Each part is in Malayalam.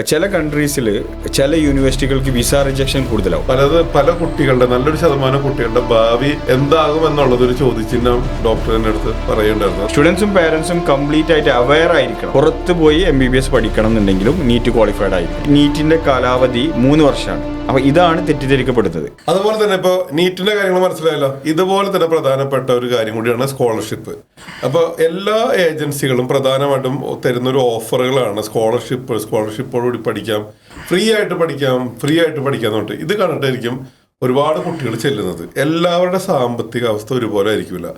ചില കൺട്രീസിൽ ചില യൂണിവേഴ്സിറ്റികൾക്ക് വിസ റിജക്ഷൻ കൂടുതലാവും. പലത് പല കുട്ടികളുടെ നല്ലൊരു ശതമാനം കുട്ടികളുടെ ഭാവി എന്താകും എന്നുള്ളത് ഒരു ചോദ്യചിഹ്നം ഡോക്ടറിന്റെ അടുത്ത് പറയേണ്ടായിരുന്നു സ്റ്റുഡൻസും പാരന്റ്സും കംപ്ലീറ്റ് ആയിട്ട് അവയർ ആയിരിക്കണം. പുറത്ത് പോയി എം ബി ബി എസ് പഠിക്കണം എന്നുണ്ടെങ്കിലും നീറ്റ് ക്വാളിഫൈഡ് ആയിരിക്കും നീറ്റിന്റെ കാലാവധി മൂന്ന് വർഷമാണ്. അപ്പൊ ഇതാണ് തെറ്റിദ്ധരിക്കപ്പെടുന്നത്. അതുപോലെ തന്നെ ഇപ്പോൾ നീറ്റിന്റെ കാര്യങ്ങൾ മനസ്സിലായല്ലോ? ഇതുപോലെ തന്നെ പ്രധാനപ്പെട്ട ഒരു കാര്യം കൂടിയാണ് സ്കോളർഷിപ്പ് അപ്പോൾ എല്ലാ ഏജൻസികളും പ്രധാനമായിട്ടും തരുന്ന ഒരു ഓഫറുകളാണ് സ്കോളർഷിപ്പ് സ്കോളർഷിപ്പോടുകൂടി പഠിക്കാം ഫ്രീ ആയിട്ട് പഠിക്കാം ഫ്രീ ആയിട്ട് പഠിക്കാം എന്ന് പറഞ്ഞിട്ട്. ഇത് കണ്ടിട്ടായിരിക്കും ഒരുപാട് കുട്ടികൾ ചെല്ലുന്നത്. എല്ലാവരുടെ സാമ്പത്തിക അവസ്ഥ ഒരുപോലെ ആയിരിക്കില്ല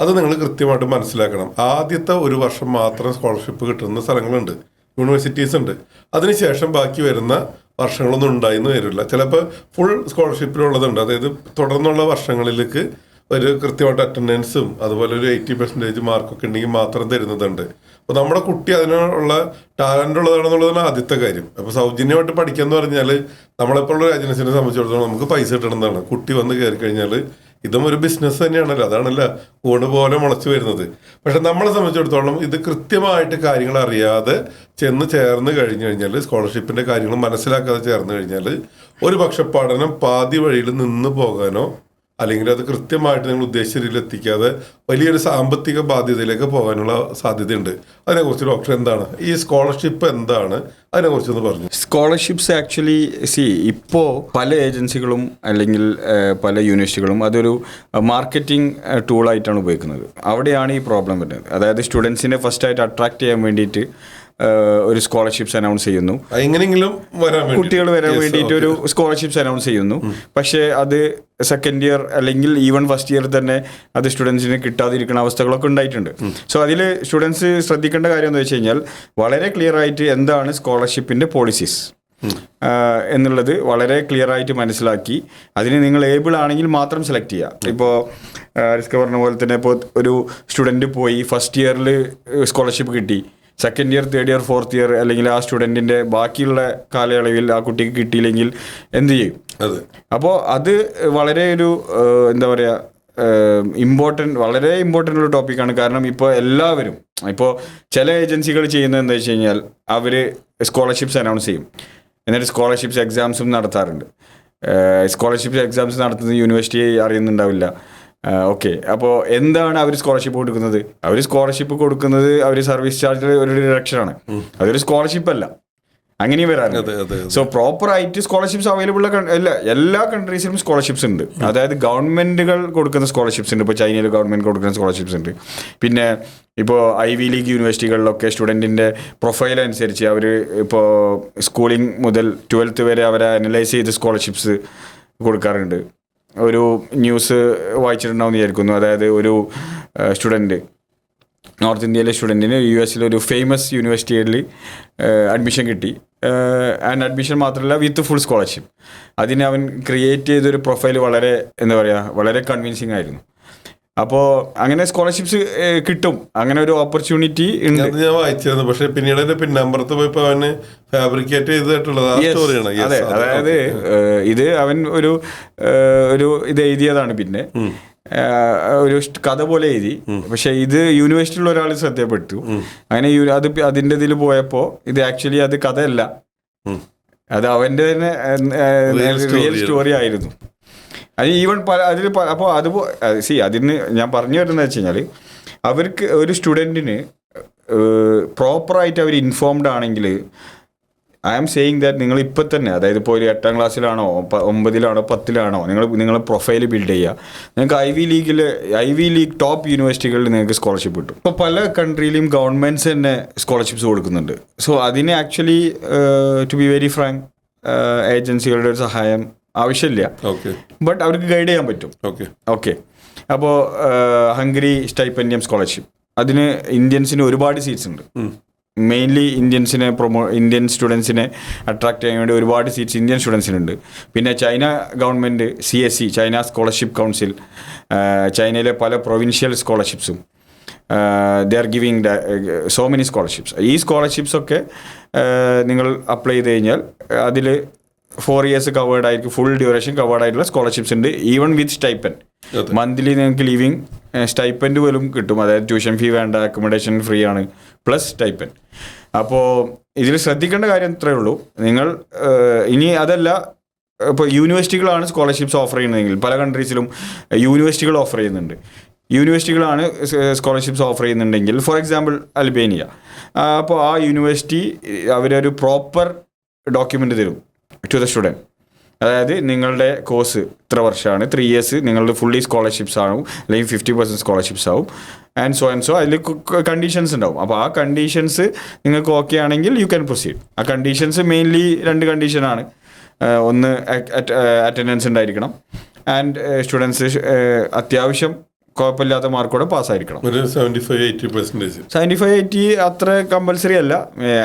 അത് നിങ്ങൾ കൃത്യമായിട്ട് മനസ്സിലാക്കണം. ആദ്യത്തെ ഒരു വർഷം മാത്രം സ്കോളർഷിപ്പ് കിട്ടുന്ന സ്ഥലങ്ങളുണ്ട്. യൂണിവേഴ്സിറ്റീസ് ഉണ്ട്. അതിനുശേഷം ബാക്കി വരുന്ന വർഷങ്ങളൊന്നും ഉണ്ടായിരുന്നു വരില്ല. ചിലപ്പോൾ ഫുൾ സ്കോളർഷിപ്പിലുള്ളതുണ്ട് അതായത് തുടർന്നുള്ള വർഷങ്ങളിലേക്ക് ഒരു കൃത്യമായിട്ട് അറ്റൻഡൻസും അതുപോലെ ഒരു എയ്റ്റി പെർസെന്റേജ് മാർക്കൊക്കെ ഉണ്ടെങ്കിൽ മാത്രം തരുന്നതുണ്ട്. അപ്പോൾ നമ്മുടെ കുട്ടി അതിനുള്ള ടാലന്റ് ഉള്ളതാണെന്നുള്ളതാണ് ആദ്യത്തെ കാര്യം. അപ്പോൾ സൗജന്യമായിട്ട് പഠിക്കുക എന്ന് പറഞ്ഞാൽ നമ്മളെപ്പോഴുള്ള ഏജൻസിനെ സംബന്ധിച്ചിടത്തോളം നമുക്ക് പൈസ കിട്ടണമെന്നാണ് കുട്ടി വന്ന് കയറി കഴിഞ്ഞാൽ ഇതും ഒരു ബിസിനസ് തന്നെയാണല്ലോ. അതാണല്ലോ കൂണ് പോലെ മുളച്ചു വരുന്നത്. പക്ഷെ നമ്മളെ സംബന്ധിച്ചിടത്തോളം ഇത് കൃത്യമായിട്ട് കാര്യങ്ങൾ അറിയാതെ ചെന്ന് ചേർന്ന് കഴിഞ്ഞു കഴിഞ്ഞാൽ സ്കോളർഷിപ്പിന്റെ കാര്യങ്ങൾ മനസ്സിലാക്കാതെ ചേർന്ന് കഴിഞ്ഞാൽ ഒരു പക്ഷെ പഠനം പാതി വഴിയിൽ നിന്ന് പോകാനോ അല്ലെങ്കിൽ അത് കൃത്യമായിട്ട് നിങ്ങൾ ഉദ്ദേശിച്ച രീതിയിൽ എത്തിക്കാതെ വലിയൊരു സാമ്പത്തിക ബാധ്യതയിലേക്ക് പോകാനുള്ള സാധ്യതയുണ്ട്. അതിനെക്കുറിച്ച് ഡോക്ടർ എന്താണ്? ഈ സ്കോളർഷിപ്പ് എന്താണ്? അതിനെക്കുറിച്ച് ഒന്ന് പറഞ്ഞു. സ്കോളർഷിപ്സ് ആക്ച്വലി സി ഇപ്പോൾ പല ഏജൻസികളും അല്ലെങ്കിൽ പല യൂണിവേഴ്സിറ്റികളും അതൊരു മാർക്കറ്റിംഗ് ടൂളായിട്ടാണ് ഉപയോഗിക്കുന്നത്. അവിടെയാണ് ഈ പ്രോബ്ലം വരുന്നത്. അതായത് സ്റ്റുഡൻസിനെ ഫസ്റ്റായിട്ട് അട്രാക്ട് ചെയ്യാൻ വേണ്ടിയിട്ട് ഒരു സ്കോളർഷിപ്സ് അനൗൺസ് ചെയ്യുന്നു. എങ്ങനെയെങ്കിലും കുട്ടികൾ വരാൻ വേണ്ടിയിട്ട് ഒരു സ്കോളർഷിപ്സ് അനൗൺസ് ചെയ്യുന്നു. പക്ഷേ അത് സെക്കൻഡ് ഇയർ അല്ലെങ്കിൽ ഈവൻ ഫസ്റ്റ് ഇയർ തന്നെ അത് സ്റ്റുഡൻസിന് കിട്ടാതിരിക്കുന്ന അവസ്ഥകളൊക്കെ ഉണ്ടായിട്ടുണ്ട്. സോ അതിൽ സ്റ്റുഡൻസ് ശ്രദ്ധിക്കേണ്ട കാര്യം എന്ന് വെച്ച് കഴിഞ്ഞാൽ വളരെ ക്ലിയർ ആയിട്ട് എന്താണ് സ്കോളർഷിപ്പിന്റെ പോളിസീസ് എന്നുള്ളത് വളരെ ക്ലിയർ ആയിട്ട് മനസ്സിലാക്കി അതിന് നിങ്ങൾ ഏബിൾ ആണെങ്കിൽ മാത്രം സെലക്ട് ചെയ്യുക ഇപ്പോൾ റിസ്ക് പറഞ്ഞ പോലെ തന്നെ ഇപ്പോൾ ഒരു സ്റ്റുഡന്റ് പോയി ഫസ്റ്റ് ഇയറിൽ സ്കോളർഷിപ്പ് കിട്ടി. Second year third year fourth year അല്ലെങ്കിൽ ആ സ്റ്റുഡന്റിന്റെ ബാക്കിയുള്ള കാലയളവിൽ ആ കുട്ടിക്ക് കിട്ടിയില്ലെങ്കിൽ എന്ത് ചെയ്യും? അത്. അപ്പോൾ അത് വളരെ ഒരു എന്താ പറയുക ഇമ്പോർട്ടന്റ് വളരെ ഇമ്പോർട്ടന്റ് ഒരു ടോപ്പിക്കാണ് കാരണം ഇപ്പോൾ എല്ലാവരും ഇപ്പോൾ ചില ഏജൻസികൾ ചെയ്യുന്നത് എന്താ വെച്ച് കഴിഞ്ഞാൽ അവർ സ്കോളർഷിപ്സ് അനൗൺസ് ചെയ്യും. എന്നിട്ട് സ്കോളർഷിപ്സ് എക്സാംസും നടത്താറുണ്ട്. സ്കോളർഷിപ്പ് എക്സാംസ് നടത്തുന്നത് യൂണിവേഴ്സിറ്റി അറിയുന്നുണ്ടാവില്ല. ഓക്കെ. അപ്പോൾ എന്താണ് അവർ സ്കോളർഷിപ്പ് കൊടുക്കുന്നത്? അവർ സ്കോളർഷിപ്പ് കൊടുക്കുന്നത് അവർ സർവീസ് ചാർജിൽ ഒരു റിഡക്ഷനാണ് അതൊരു സ്കോളർഷിപ്പ് അല്ല. അങ്ങനെയും വരാറുണ്ട്. സോ പ്രോപ്പർ ആയിട്ട് സ്കോളർഷിപ്സ് അവൈലബിൾ അല്ല എല്ലാ കൺട്രീസിലും സ്കോളർഷിപ്സ് ഉണ്ട്. അതായത് ഗവൺമെന്റുകൾ കൊടുക്കുന്ന സ്കോളർഷിപ്സ് ഉണ്ട്. ഇപ്പോൾ ചൈനയിൽ ഗവൺമെന്റ് കൊടുക്കുന്ന സ്കോളർഷിപ്സ് ഉണ്ട്. പിന്നെ ഇപ്പോൾ ഐ വി ലീഗ് യൂണിവേഴ്സിറ്റികളിലൊക്കെ സ്റ്റുഡന്റിന്റെ പ്രൊഫൈൽ അനുസരിച്ച് അവർ ഇപ്പോൾ സ്കൂളിംഗ് മുതൽ ട്വൽത്ത് വരെ അവരെ അനലൈസ് ചെയ്ത് സ്കോളർഷിപ്സ് കൊടുക്കാറുണ്ട്. ഒരു ന്യൂസ് വായിച്ചിട്ടുണ്ടാവും വിചാരിക്കുന്നു. അതായത് ഒരു സ്റ്റുഡന്റ് നോർത്ത് ഇന്ത്യയിലെ സ്റ്റുഡന്റിന് യു എസിലെ ഒരു ഫേമസ് യൂണിവേഴ്സിറ്റിയിൽ അഡ്മിഷൻ കിട്ടി. ആൻഡ് അഡ്മിഷൻ മാത്രമല്ല വിത്ത് ഫുൾ സ്കോളർഷിപ്പ്. അതിന് അവൻ ക്രിയേറ്റ് ചെയ്തൊരു പ്രൊഫൈൽ വളരെ എന്താ പറയുക വളരെ കൺവിൻസിങ് ആയിരുന്നു. അപ്പോൾ അങ്ങനെ സ്കോളർഷിപ്സ് കിട്ടും. അങ്ങനെ ഒരു ഓപ്പർച്യൂണിറ്റി ഉണ്ട്. അത് ഞാൻ വായിച്ചിരുന്നു. പക്ഷെ പിന്നീട് എന്റെ പിന്നമ്പറത്ത് പോയപ്പോ അവന് ഫാബ്രിക്കേറ്റ് ചെയ്തിട്ടുള്ളത് ആ സ്റ്റോറിയാണ്. അതെ അതായത് ഇത് അവൻ ഒരു ഒരു ഇത് എഴുതിയതാണ് പിന്നെ. ഒരു കഥ പോലെ എഴുതി. പക്ഷെ ഇത് യൂണിവേഴ്സിറ്റിയിലുള്ള ഒരാൾ ശ്രദ്ധയപ്പെട്ടു. അങ്ങനെ അത് അതിന്റെ ഇതിൽ പോയപ്പോ ഇത് ആക്ച്വലി അത് കഥയല്ല. അത് അവന്റെ തന്നെ റിയൽ സ്റ്റോറി ആയിരുന്നു. അത് ഈവൻ പല അതിൽ അപ്പോൾ അത് സി അതിന് ഞാൻ പറഞ്ഞു വരുന്നത് വെച്ച് കഴിഞ്ഞാൽ അവർക്ക് ഒരു സ്റ്റുഡന്റിന് പ്രോപ്പറായിട്ട് അവർ ഇൻഫോംഡ് ആണെങ്കിൽ ഐ ആം സേയിങ് ദാറ്റ് നിങ്ങൾ ഇപ്പം തന്നെ അതായത് ഇപ്പോൾ ഒരു എട്ടാം ക്ലാസ്സിലാണോ ഒമ്പതിലാണോ പത്തിലാണോ നിങ്ങൾ നിങ്ങൾ പ്രൊഫൈൽ ബിൽഡ് ചെയ്യുക. നിങ്ങൾക്ക് ഐ വി ലീഗിൽ ഐ വി ലീഗ് ടോപ്പ് യൂണിവേഴ്സിറ്റികളിൽ നിങ്ങൾക്ക് സ്കോളർഷിപ്പ് കിട്ടും. ഇപ്പോൾ പല കൺട്രിയിലും ഗവൺമെന്റ്സ് തന്നെ സ്കോളർഷിപ്സ് കൊടുക്കുന്നുണ്ട്. സോ അതിന് actually to be very frank ഏജൻസികളുടെ ഒരു സഹായം ആവശ്യമില്ല. ഓക്കെ. ബട്ട് അവർക്ക് ഗൈഡ് ചെയ്യാൻ പറ്റും. ഓക്കെ. ഓക്കെ. അപ്പോൾ ഹംഗറി സ്റ്റൈപ്പൻഡിയം സ്കോളർഷിപ്പ് അതിന് ഇന്ത്യൻസിന് ഒരുപാട് സീറ്റ്സ് ഉണ്ട്. മെയിൻലി ഇന്ത്യൻസിനെ പ്രൊമോ ഇന്ത്യൻ സ്റ്റുഡൻസിനെ അട്രാക്ട് ചെയ്യാൻ വേണ്ടി ഒരുപാട് സീറ്റ്സ് ഇന്ത്യൻ സ്റ്റുഡൻസിനുണ്ട് പിന്നെ China government C S C China scholarship council ചൈനയിലെ പല provincial സ്കോളർഷിപ്സും they are giving so many scholarships ഈ സ്കോളർഷിപ്സ് ഒക്കെ uh, നിങ്ങൾ അപ്ലൈ ചെയ്ത് കഴിഞ്ഞാൽ അതിൽ ഫോർ ഇയേഴ്സ് കവേർഡ് ആയിരിക്കും ഫുൾ ഡ്യൂറേഷൻ കവേർഡ് ആയിട്ടുള്ള സ്കോളർഷിപ്സ് ഉണ്ട്. ഈവൻ വിത്ത് സ്റ്റൈപ്പൻ മന്ത്ലി നിങ്ങൾക്ക് ലിവിങ് സ്റ്റൈപ്പൻഡ് പോലും കിട്ടും. അതായത് ട്യൂഷൻ ഫീ വേണ്ട അക്കോമഡേഷൻ ഫ്രീ ആണ് പ്ലസ് സ്റ്റൈപ്പൻ അപ്പോൾ ഇതിൽ ശ്രദ്ധിക്കേണ്ട കാര്യം ഇത്രയേ ഉള്ളൂ. നിങ്ങൾ ഇനി അതല്ല ഇപ്പോൾ യൂണിവേഴ്സിറ്റികളാണ് സ്കോളർഷിപ്സ് ഓഫർ ചെയ്യുന്നതെങ്കിൽ പല കൺട്രീസിലും യൂണിവേഴ്സിറ്റികൾ ഓഫർ ചെയ്യുന്നുണ്ട്. യൂണിവേഴ്സിറ്റികളാണ് സ്കോളർഷിപ്സ് ഓഫർ ചെയ്യുന്നുണ്ടെങ്കിൽ ഫോർ എക്സാമ്പിൾ അൽബേനിയ അപ്പോൾ ആ യൂണിവേഴ്സിറ്റി അവരൊരു പ്രോപ്പർ ഡോക്യുമെന്റ് തരും. ടു ദ സ്റ്റുഡന്റ് അതായത് നിങ്ങളുടെ കോഴ്സ് ഇത്ര വർഷമാണ്. ത്രീ ഇയേഴ്സ് നിങ്ങളുടെ ഫുള്ളി സ്കോളർഷിപ്സ് ആവും. അല്ലെങ്കിൽ ഫിഫ്റ്റി പെർസെന്റ് സ്കോളർഷിപ്സ് ആവും. ആൻഡ് സോ ആൻഡ് സോ അതിൽ കണ്ടീഷൻസ് ഉണ്ടാവും. അപ്പോൾ ആ കണ്ടീഷൻസ് നിങ്ങൾക്ക് ഓക്കെ ആണെങ്കിൽ യു ക്യാൻ പ്രൊസീഡ് ആ കണ്ടീഷൻസ് മെയിൻലി രണ്ട് കണ്ടീഷനാണ് ഒന്ന് അറ്റൻഡൻസ് ഉണ്ടായിരിക്കണം. ആൻഡ് സ്റ്റുഡൻസ് അത്യാവശ്യം കുഴപ്പമില്ലാത്ത മാർക്കോടെ പാസ്സായിരിക്കണം. ഒരു സെവന്റി ഫൈവ് എയ്റ്റി അത്ര കമ്പൽസറി അല്ല.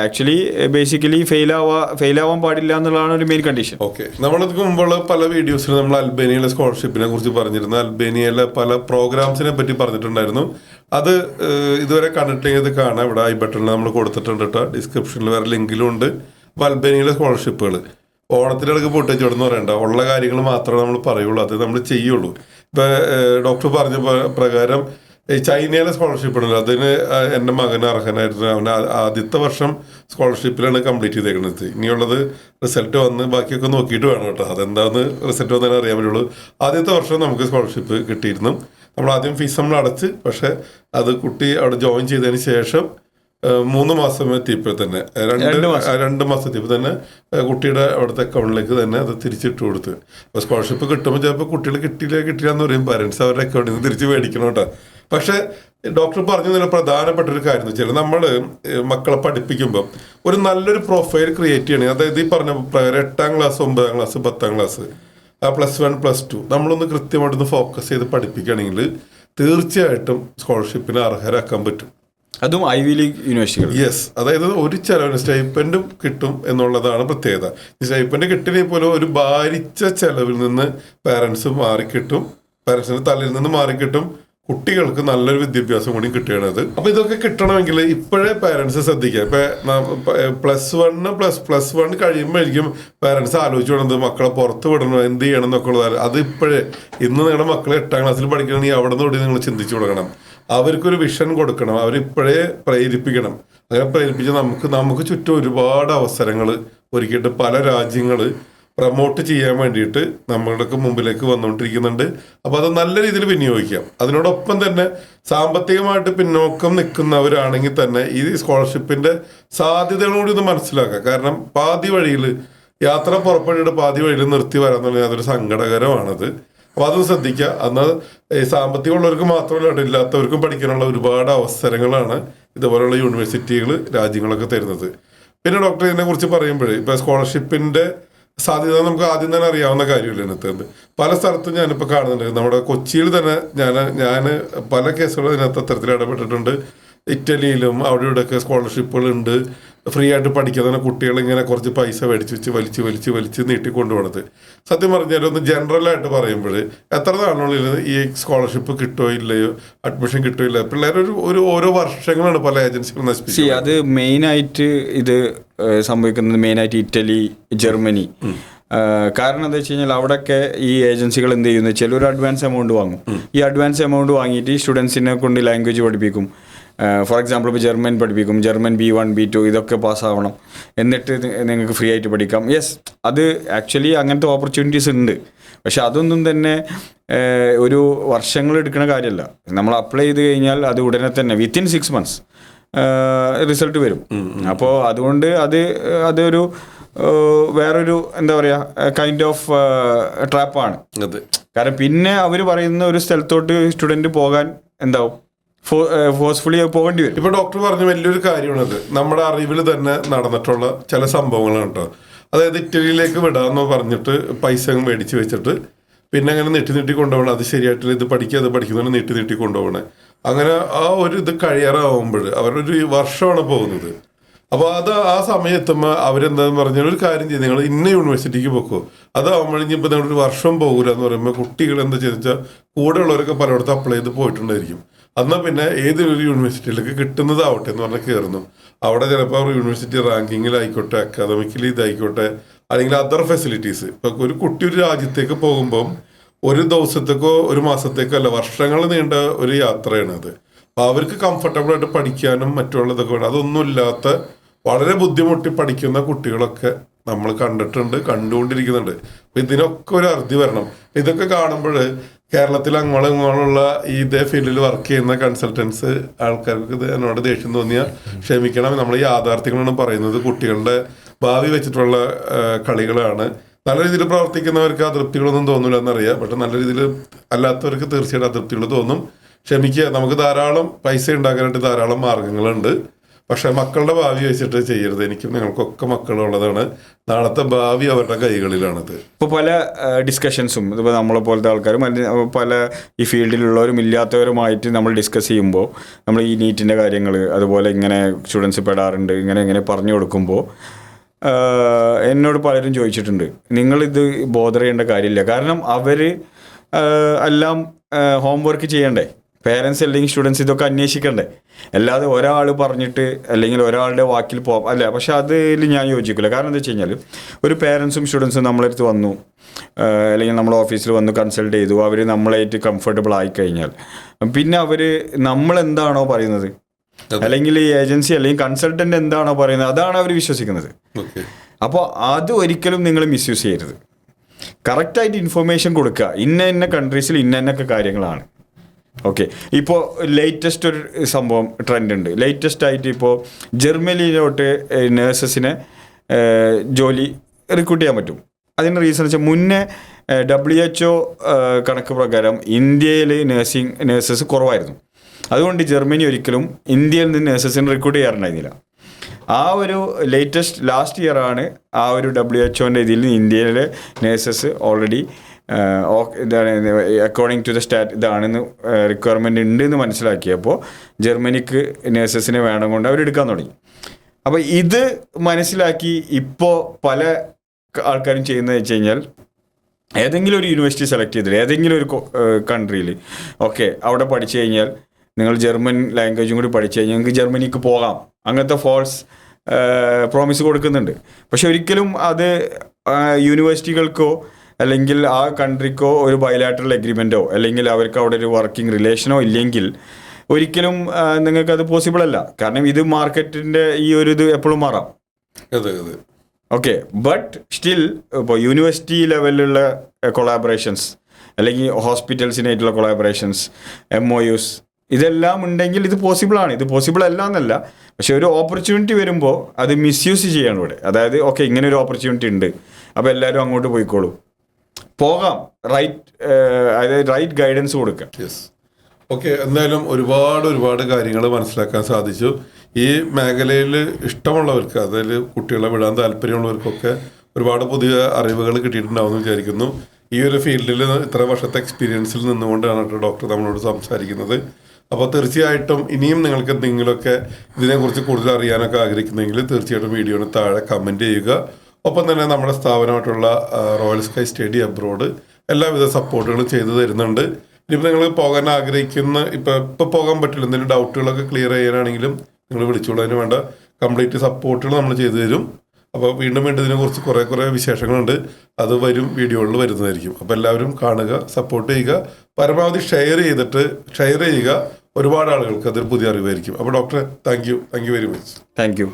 ആക്ച്വലി ബേസിക്കലി ഫെയിൽ ആവാ ഫെയിൽ ആവാൻ പാടില്ല എന്നുള്ളതാണ് ഒരു മെയിൻ കണ്ടീഷൻ ഓക്കെ നമ്മളിതിന് മുമ്പുള്ള പല വീഡിയോസിൽ നമ്മൾ അൽബേനിയയിലെ സ്കോളർഷിപ്പിനെ കുറിച്ച് പറഞ്ഞിരുന്നു. അൽബേനിയയിലെ പല പ്രോഗ്രാംസിനെ പറ്റി പറഞ്ഞിട്ടുണ്ടായിരുന്നു. അത് ഇതുവരെ കണ്ടിട്ടില്ലെങ്കിൽ ഇത് കാണാം. ഇവിടെ ഐ ബട്ടണിൽ നമ്മൾ കൊടുത്തിട്ടുണ്ട് കേട്ടോ ഡിസ്ക്രിപ്ഷനിൽ വേറെ ലിങ്കിലും ഉണ്ട്. അപ്പോൾ അൽബേനിയയിലെ സ്കോളർഷിപ്പുകൾ ഓണത്തിനിടക്ക് പൊട്ടിച്ചോടെന്ന് പറയണ്ട. ഉള്ള കാര്യങ്ങൾ മാത്രമേ നമ്മൾ പറയുള്ളൂ. അത് നമ്മൾ ചെയ്യുള്ളൂ. ഡോക്ടർ പറഞ്ഞ പ്രകാരം ചൈനയിലെ സ്കോളർഷിപ്പ് ഉണ്ടല്ലോ അതിന് എന്റെ മകൻ അർഹനായിരുന്നു. അവൻ ആദ്യത്തെ വർഷം സ്കോളർഷിപ്പിലാണ് കംപ്ലീറ്റ് ചെയ്തേക്കുന്നത് ഇനിയുള്ളത് റിസൾട്ട് വന്ന് ബാക്കിയൊക്കെ നോക്കിയിട്ട് വേണം കേട്ടോ. അതെന്താന്ന് റിസൾട്ട് വന്നാൽ അറിയാൻ പറ്റുള്ളൂ ആദ്യത്തെ വർഷം നമുക്ക് സ്കോളർഷിപ്പ് കിട്ടിയിരുന്നു. നമ്മൾ ആദ്യം ഫീസ് നമ്മൾ അടച്ച് പക്ഷേ അത് കുട്ടി അവിടെ ജോയിൻ ചെയ്തതിന് ശേഷം മൂന്ന് മാസം എത്തിയപ്പോൾ തന്നെ. രണ്ട് രണ്ട് മാസം. എത്തിയപ്പോൾ തന്നെ. കുട്ടിയുടെ അവിടുത്തെ അക്കൗണ്ടിലേക്ക് തന്നെ അത് തിരിച്ചിട്ട് കൊടുത്ത്. അപ്പോൾ സ്കോളർഷിപ്പ് കിട്ടുമ്പോൾ ചിലപ്പോൾ കുട്ടികൾ കിട്ടിയില്ല കിട്ടില്ല എന്ന് പറയും. പാരൻസ് അവരുടെ അക്കൗണ്ടിൽ നിന്ന് തിരിച്ച് മേടിക്കണം കേട്ടോ. പക്ഷേ ഡോക്ടർ പറഞ്ഞു നല്ല പ്രധാനപ്പെട്ട ഒരു കാര്യം എന്ന് വെച്ചാൽ നമ്മൾ മക്കളെ പഠിപ്പിക്കുമ്പോൾ ഒരു നല്ലൊരു പ്രൊഫൈൽ ക്രിയേറ്റ് ചെയ്യണമെങ്കിൽ അതായത് ഈ പറഞ്ഞ പ്രകാരം എട്ടാം ക്ലാസ് ഒമ്പതാം ക്ലാസ് പത്താം class plus one plus two നമ്മളൊന്ന് കൃത്യമായിട്ടൊന്ന് ഫോക്കസ് ചെയ്ത് പഠിപ്പിക്കുകയാണെങ്കിൽ തീർച്ചയായിട്ടും സ്കോളർഷിപ്പിന് അർഹരാക്കാൻ പറ്റും. അതും ഐ വി ലീഗ് യൂണിവേഴ്സിറ്റികൾ യെസ് അതായത് ഒരു ചെലവിന് സ്റ്റൈപ്പൻഡും കിട്ടും എന്നുള്ളതാണ് പ്രത്യേകത. സ്റ്റൈപ്പൻഡ് കിട്ടിനെ പോലെ ഒരു ഭാരിച്ച ചെലവിൽ നിന്ന് പാരൻസ് മാറിക്കിട്ടും പാരൻസിന്റെ തലയിൽ നിന്ന് മാറിക്കിട്ടും കുട്ടികൾക്ക് നല്ലൊരു വിദ്യാഭ്യാസം കൂടി കിട്ടുകയാണത്. അപ്പൊ ഇതൊക്കെ കിട്ടണമെങ്കിൽ ഇപ്പോഴേ പാരന്റ്സ് ശ്രദ്ധിക്കുക. ഇപ്പൊ plus one plus plus one കഴിയുമ്പോഴേക്കും പാരന്റ്സ് ആലോചിച്ചു വേണത് മക്കളെ പുറത്ത് വിടണം എന്ത് ചെയ്യണം എന്നൊക്കെ ഉള്ളത്. അത് ഇപ്പോഴേ ഇന്ന് നിങ്ങളുടെ മക്കളെ എട്ടാം ക്ലാസ്സിൽ പഠിക്കണമെങ്കിൽ അവിടെ നിന്ന് നിങ്ങൾ ചിന്തിച്ചു തുടങ്ങണം. അവർക്കൊരു വിഷൻ കൊടുക്കണം. അവരിപ്പോഴേ പ്രേരിപ്പിക്കണം. അങ്ങനെ പ്രേരിപ്പിച്ച് നമുക്ക് നമുക്ക് ചുറ്റും ഒരുപാട് അവസരങ്ങൾ ഒരുക്കിയിട്ട് പല രാജ്യങ്ങൾ പ്രൊമോട്ട് ചെയ്യാൻ വേണ്ടിയിട്ട് നമ്മളുടെ മുമ്പിലേക്ക് വന്നുകൊണ്ടിരിക്കുന്നുണ്ട്. അപ്പോൾ അത് നല്ല രീതിയിൽ വിനിയോഗിക്കാം. അതിനോടൊപ്പം തന്നെ സാമ്പത്തികമായിട്ട് പിന്നോക്കം നിൽക്കുന്നവരാണെങ്കിൽ തന്നെ ഈ സ്കോളർഷിപ്പിന്റെ സാധ്യതകളോട് ഇത് മനസ്സിലാക്കാം. മനസ്സിലാക്കുക കാരണം പാതി വഴിയിൽ യാത്ര പുറപ്പെട്ടിട്ട് പാതി വഴിയിൽ നിർത്തി വരാമെന്നുള്ളത് അതൊരു സങ്കടകരമാണത്. അപ്പൊ അതും ശ്രദ്ധിക്കുക. അന്ന് ഈ സാമ്പത്തികമുള്ളവർക്ക് മാത്രമല്ല ഇല്ലാത്തവർക്കും പഠിക്കാനുള്ള ഒരുപാട് അവസരങ്ങളാണ് ഇതുപോലെയുള്ള യൂണിവേഴ്സിറ്റികൾ രാജ്യങ്ങളൊക്കെ തരുന്നത്. പിന്നെ ഡോക്ടർ ഇതിനെ കുറിച്ച് പറയുമ്പോഴേ ഇപ്പൊ സ്കോളർഷിപ്പിന്റെ സാധ്യത നമുക്ക് ആദ്യം തന്നെ അറിയാവുന്ന കാര്യമില്ല ഇതിനകത്ത്? പല സ്ഥലത്തും ഞാനിപ്പോൾ കാണുന്നുണ്ട്. നമ്മുടെ കൊച്ചിയിൽ തന്നെ ഞാൻ ഞാൻ പല കേസുകളും ഇതിനകത്ത് അത്തരത്തിൽ ഇടപെട്ടിട്ടുണ്ട്. ഇറ്റലിയിലും അവിടെ ഇവിടെയൊക്കെ സ്കോളർഷിപ്പുകൾ ഉണ്ട് ഫ്രീ ആയിട്ട് പഠിക്കുന്ന കുട്ടികൾ ഇങ്ങനെ കുറച്ച് പൈസ മേടിച്ച് വെച്ച് വലിച്ച് വലിച്ച് വലിച്ച് നീട്ടി കൊണ്ടുപോകണത് സത്യം പറഞ്ഞാൽ ഒന്ന് ജനറലായിട്ട് പറയുമ്പോൾ എത്ര നാളുകളിൽ ഈ സ്കോളർഷിപ്പ് കിട്ടോ ഇല്ലയോ? അഡ്മിഷൻ കിട്ടോ ഇല്ലയോ? പിള്ളേർ ഒരു ഒരു ഓരോ വർഷങ്ങളാണ് പല ഏജൻസികളും നശിപ്പിച്ചത് അത് മെയിനായിട്ട് ഇത് സംഭവിക്കുന്നത് മെയിനായിട്ട് ഇറ്റലി ജർമ്മനി. കാരണം എന്താ വെച്ച് കഴിഞ്ഞാൽ അവിടെയൊക്കെ ഈ ഏജൻസികൾ എന്ത് ചെയ്യുന്നത് വെച്ചാൽ ഒരു അഡ്വാൻസ് എമൗണ്ട് വാങ്ങും ഈ അഡ്വാൻസ് എമൗണ്ട് വാങ്ങിയിട്ട് ഈ സ്റ്റുഡൻസിനെ കൊണ്ട് ലാംഗ്വേജ് പഠിപ്പിക്കും. ഫോർ എക്സാമ്പിൾ ഇപ്പോൾ ജർമ്മൻ പഠിപ്പിക്കും German B one B two ഇതൊക്കെ പാസ്സാവണം എന്നിട്ട് നിങ്ങൾക്ക് ഫ്രീ ആയിട്ട് പഠിക്കാം. യെസ് അത് ആക്ച്വലി അങ്ങനത്തെ ഓപ്പർച്യൂണിറ്റീസ് ഉണ്ട്. പക്ഷെ അതൊന്നും തന്നെ ഒരു വർഷങ്ങൾ എടുക്കുന്ന കാര്യമല്ല നമ്മൾ അപ്ലൈ ചെയ്ത് കഴിഞ്ഞാൽ അത് ഉടനെ തന്നെ വിത്തിൻ സിക്സ് മന്ത്സ് റിസൾട്ട് വരും. അപ്പോൾ അതുകൊണ്ട് അത് അതൊരു വേറൊരു എന്താ പറയുക കൈൻഡ് ഓഫ് ട്രാപ്പാണ് കാരണം പിന്നെ അവർ പറയുന്ന ഒരു സ്ഥലത്തോട്ട് സ്റ്റുഡന്റ് പോകാൻ എന്താവും? ഫോഴ്സ്ഫുള്ളി പോകേണ്ടി വരും. ഇപ്പൊ ഡോക്ടർ പറഞ്ഞ വലിയൊരു കാര്യമാണത്. നമ്മുടെ അറിവിൽ തന്നെ നടന്നിട്ടുള്ള ചില സംഭവങ്ങളാണ് കേട്ടോ. അതായത് ഇറ്റലിയിലേക്ക് വിടാന്ന് പറഞ്ഞിട്ട് പൈസ മേടിച്ച് വെച്ചിട്ട് പിന്നെ അങ്ങനെ നീട്ടി നീട്ടി കൊണ്ടുപോകണം. അത് ശരിയായിട്ടില്ല. ഇത് പഠിക്കുക അത് പഠിക്കുന്നതിന് നീട്ടി നീട്ടി കൊണ്ടുപോകണേ. അങ്ങനെ ആ ഒരു ഇത് കഴിയാറാവുമ്പോൾ അവരൊരു വർഷമാണ് പോകുന്നത്. അപ്പോൾ അത് ആ സമയം എത്തുമ്പോൾ അവരെന്താന്ന് പറഞ്ഞാൽ ഒരു കാര്യം ചെയ്ത് നിങ്ങൾ ഇന്ന യൂണിവേഴ്സിറ്റിക്ക് പോക്കോ. അതാവുമ്പോൾ ഇനിയിപ്പോൾ നിങ്ങളൊരു വർഷം പോകില്ല എന്ന് പറയുമ്പോൾ കുട്ടികൾ എന്താ ചെയ്തെന്ന് വെച്ചാൽ കൂടെയുള്ളവരൊക്കെ പലയിടത്തും അപ്ലൈ ചെയ്ത് പോയിട്ടുണ്ടായിരിക്കും. എന്നാൽ പിന്നെ ഏതൊരു യൂണിവേഴ്സിറ്റിയിലേക്ക് കിട്ടുന്നതാവട്ടെ എന്ന് പറഞ്ഞാൽ കയറുന്നു അവിടെ ചിലപ്പോൾ യൂണിവേഴ്സിറ്റി റാങ്കിങ്ങിലായിക്കോട്ടെ അക്കാദമിക്കലി ഇതായിക്കോട്ടെ അല്ലെങ്കിൽ അതർ ഫെസിലിറ്റീസ് ഇപ്പോൾ ഒരു കുട്ടി ഒരു രാജ്യത്തേക്ക് പോകുമ്പം ഒരു ദിവസത്തേക്കോ ഒരു മാസത്തേക്കോ അല്ല വർഷങ്ങൾ നീണ്ട ഒരു യാത്രയാണ് അത്. അപ്പോൾ അവർക്ക് കംഫർട്ടബിൾ ആയിട്ട് പഠിക്കാനും മറ്റുള്ളതൊക്കെ വേണം. അതൊന്നും ഇല്ലാത്ത വളരെ ബുദ്ധിമുട്ടി പഠിക്കുന്ന കുട്ടികളൊക്കെ നമ്മൾ കണ്ടിട്ടുണ്ട് കണ്ടുകൊണ്ടിരിക്കുന്നുണ്ട്. അപ്പൊ ഇതിനൊക്കെ ഒരു അറുതി വരണം. ഇതൊക്കെ കാണുമ്പോൾ കേരളത്തിൽ അങ്ങോളം ഇങ്ങോളമുള്ള ഈ ഇതേ ഫീൽഡിൽ വർക്ക് ചെയ്യുന്ന കൺസൾട്ടൻസ് ആൾക്കാർക്ക് ഇത് എന്നോട് ദേഷ്യം തോന്നിയാൽ ക്ഷമിക്കണം. നമ്മൾ യാഥാർത്ഥ്യങ്ങളാണ് പറയുന്നത്. കുട്ടികളുടെ ഭാവി വെച്ചിട്ടുള്ള കളികളാണ്. നല്ല രീതിയിൽ പ്രവർത്തിക്കുന്നവർക്ക് അതൃപ്തികളൊന്നും തോന്നില്ല എന്നറിയാം പക്ഷെ നല്ല രീതിയിൽ അല്ലാത്തവർക്ക് തീർച്ചയായിട്ടും അതൃപ്തികൾ തോന്നും. ക്ഷമിക്കുക. നമുക്ക് ധാരാളം പൈസ ഉണ്ടാക്കാനായിട്ട് ധാരാളം മാർഗങ്ങളുണ്ട്. പക്ഷെ മക്കളുടെ ഭാവി വെച്ചിട്ട് ചെയ്യരുത്. എനിക്കും നിങ്ങൾക്കൊക്കെ മക്കളുള്ളതാണ്. നാളത്തെ ഭാവി അവരുടെ കൈകളിലാണത്. ഇപ്പോൾ പല ഡിസ്കഷൻസും ഇതിപ്പോൾ നമ്മളെ പോലത്തെ ആൾക്കാരും പല ഈ ഫീൽഡിലുള്ളവരും ഇല്ലാത്തവരുമായിട്ട് നമ്മൾ ഡിസ്കസ് ചെയ്യുമ്പോൾ നമ്മൾ ഈ നീറ്റിന്റെ കാര്യങ്ങൾ അതുപോലെ ഇങ്ങനെ സ്റ്റുഡൻസ് പെടാറുണ്ട് ഇങ്ങനെ ഇങ്ങനെ പറഞ്ഞു കൊടുക്കുമ്പോൾ എന്നോട് പലരും ചോദിച്ചിട്ടുണ്ട്. നിങ്ങളിത് ബോധർ ചെയ്യേണ്ട കാര്യമില്ല. കാരണം അവർ എല്ലാം ഹോംവർക്ക് ചെയ്യണ്ടേ? പേരൻസ് അല്ലെങ്കിൽ സ്റ്റുഡൻസ് ഇതൊക്കെ അന്വേഷിക്കണ്ടേ? അല്ലാതെ ഒരാൾ പറഞ്ഞിട്ട് അല്ലെങ്കിൽ ഒരാളുടെ വാക്കിൽ പോകാം അല്ല പക്ഷെ അതിൽ ഞാൻ യോജിക്കില്ല. കാരണം എന്താ വെച്ച് കഴിഞ്ഞാൽ ഒരു പേരൻസും സ്റ്റുഡൻസും നമ്മളടുത്ത് വന്നു അല്ലെങ്കിൽ നമ്മൾ ഓഫീസിൽ വന്ന് കൺസൾട്ട് ചെയ്തു അവർ നമ്മളായിട്ട് കംഫർട്ടബിൾ ആയി കഴിഞ്ഞാൽ പിന്നെ അവർ നമ്മൾ എന്താണോ പറയുന്നത് അല്ലെങ്കിൽ ഈ ഏജൻസി അല്ലെങ്കിൽ കൺസൾട്ടന്റ് എന്താണോ പറയുന്നത്? അതാണ് അവർ വിശ്വസിക്കുന്നത്. അപ്പോൾ അത് ഒരിക്കലും നിങ്ങൾ മിസ്യൂസ് ചെയ്യരുത്. കറക്റ്റായിട്ട് ഇൻഫർമേഷൻ കൊടുക്കുക. ഇന്ന ഇന്ന കൺട്രീസിൽ ഇന്ന ഇന്നൊക്കെ കാര്യങ്ങളാണ്. ഓക്കെ ഇപ്പോൾ ലേറ്റസ്റ്റ് ഒരു സംഭവം ട്രെൻഡ് ഉണ്ട്. ലേറ്റസ്റ്റ് ആയിട്ട് ഇപ്പോൾ ജർമ്മനിയിലോട്ട് നേഴ്സസിനെ ജോലി റിക്രൂട്ട് ചെയ്യാൻ പറ്റും. അതിന് റീസൺ വെച്ചാൽ മുന്നേ ഡബ്ല്യു എച്ച് ഒ കണക്ക് പ്രകാരം ഇന്ത്യയിൽ നേഴ്സിംഗ് നേഴ്സസ് കുറവായിരുന്നു. അതുകൊണ്ട് ജർമ്മനി ഒരിക്കലും ഇന്ത്യയിൽ നിന്ന് നേഴ്സസിനെ റിക്രൂട്ട് ചെയ്യാറുണ്ടായിരുന്നില്ല. ആ ഒരു ലേറ്റസ്റ്റ് ലാസ്റ്റ് ഇയറാണ് ആ ഒരു ഡബ്ല്യു എച്ച് ഒന്റെ ഇതിൽ ഇന്ത്യയിലെ നേഴ്സസ് ഓൾറെഡി ഇതാണ് അക്കോർഡിംഗ് ടു ദ സ്റ്റാറ്റ് ഇതാണെന്ന് റിക്വയർമെന്റ് ഉണ്ട് എന്ന് മനസ്സിലാക്കിയപ്പോൾ ജർമ്മനിക്ക് നേഴ്സസിനെ വേണം കൊണ്ട് അവരെടുക്കാൻ തുടങ്ങി. അപ്പോൾ ഇത് മനസ്സിലാക്കി ഇപ്പോൾ പല ആൾക്കാരും ചെയ്യുന്നത് വെച്ച് കഴിഞ്ഞാൽ ഏതെങ്കിലും ഒരു യൂണിവേഴ്സിറ്റി സെലക്ട് ചെയ്തിട്ട് ഏതെങ്കിലും ഒരു കൺട്രിയിൽ ഓക്കെ അവിടെ പഠിച്ചു കഴിഞ്ഞാൽ നിങ്ങൾ ജർമ്മൻ ലാംഗ്വേജും കൂടി പഠിച്ചു കഴിഞ്ഞാൽ നിങ്ങൾക്ക് ജർമ്മനിക്ക് പോകാം. അങ്ങനത്തെ ഫോൾസ് പ്രോമിസ് കൊടുക്കുന്നുണ്ട്. പക്ഷെ ഒരിക്കലും അത് യൂണിവേഴ്സിറ്റികൾക്കോ അല്ലെങ്കിൽ ആ കൺട്രിക്കോ ഒരു ബയലാറ്ററൽ എഗ്രിമെന്റോ അല്ലെങ്കിൽ അവർക്ക് അവിടെ ഒരു വർക്കിംഗ് റിലേഷനോ ഇല്ലെങ്കിൽ ഒരിക്കലും നിങ്ങൾക്കത് പോസിബിൾ അല്ല. കാരണം ഇത് മാർക്കറ്റിന്റെ ഈ ഒരു ഇത് എപ്പോഴും മാറാം. അതെ അതെ. ഓക്കെ ബട്ട് സ്റ്റിൽ ഇപ്പോൾ യൂണിവേഴ്സിറ്റി ലെവലിലുള്ള കൊളാബറേഷൻസ് അല്ലെങ്കിൽ ഹോസ്പിറ്റൽസിനായിട്ടുള്ള കൊളാബറേഷൻസ് എം ഒ യുസ് ഇതെല്ലാം ഉണ്ടെങ്കിൽ ഇത് പോസിബിൾ ആണ്. ഇത് പോസിബിൾ അല്ല എന്നല്ല. പക്ഷെ ഒരു ഓപ്പർച്യൂണിറ്റി വരുമ്പോൾ അത് മിസ്യൂസ് ചെയ്യാണ് ഇവിടെ. അതായത് ഓക്കെ ഇങ്ങനെ ഒരു ഓപ്പർച്യൂണിറ്റി ഉണ്ട്. അപ്പോൾ എല്ലാവരും അങ്ങോട്ട് പോയിക്കോളൂ. പോകാം. റൈറ്റ് അതായത് റൈറ്റ് ഗൈഡൻസ് കൊടുക്കാം. യെസ് ഓക്കെ എന്തായാലും ഒരുപാട് ഒരുപാട് കാര്യങ്ങൾ മനസ്സിലാക്കാൻ സാധിച്ചു. ഈ മേഖലയിൽ ഇഷ്ടമുള്ളവർക്ക് അതായത് കുട്ടികളെ വിടാൻ താല്പര്യമുള്ളവർക്കൊക്കെ ഒരുപാട് പുതിയ അറിവുകൾ കിട്ടിയിട്ടുണ്ടാവും എന്ന് വിചാരിക്കുന്നു. ഈ ഒരു ഫീൽഡിൽ ഇത്ര വർഷത്തെ എക്സ്പീരിയൻസിൽ നിന്നുകൊണ്ടാണ് ഡോക്ടർ നമ്മളോട് സംസാരിക്കുന്നത്. അപ്പോൾ തീർച്ചയായിട്ടും ഇനിയും നിങ്ങൾക്ക് എന്തെങ്കിലുമൊക്കെ ഇതിനെക്കുറിച്ച് കൂടുതൽ അറിയാനൊക്കെ ആഗ്രഹിക്കുന്നെങ്കിൽ തീർച്ചയായിട്ടും വീഡിയോന് താഴെ കമന്റ് ചെയ്യുക. ഒപ്പം തന്നെ നമ്മുടെ സ്ഥാപനമായിട്ടുള്ള റോയൽ സ്കൈ സ്റ്റഡി അബ്രോഡ് എല്ലാവിധ സപ്പോർട്ടുകളും ചെയ്തു തരുന്നുണ്ട്. ഇനിയിപ്പോൾ നിങ്ങൾ പോകാൻ ആഗ്രഹിക്കുന്ന ഇപ്പം ഇപ്പം പോകാൻ പറ്റില്ല. എന്തെങ്കിലും ഡൗട്ടുകളൊക്കെ ക്ലിയർ ചെയ്യാനാണെങ്കിലും നിങ്ങൾ വിളിച്ചോളൂ. വേണ്ട കംപ്ലീറ്റ് സപ്പോർട്ടുകൾ നമ്മൾ ചെയ്തു തരും. അപ്പോൾ വീണ്ടും വീണ്ടും ഇതിനെക്കുറിച്ച് കുറേ കുറേ വിശേഷങ്ങളുണ്ട്. അത് വരും വീഡിയോകളിൽ വരുന്നതായിരിക്കും. അപ്പോൾ എല്ലാവരും കാണുക സപ്പോർട്ട് ചെയ്യുക. പരമാവധി ഷെയർ ചെയ്തിട്ട് ഷെയർ ചെയ്യുക. ഒരുപാട് ആളുകൾക്ക് അതൊരു പുതിയ അറിവായിരിക്കും. അപ്പോൾ ഡോക്ടറെ thank you thank you very much thank you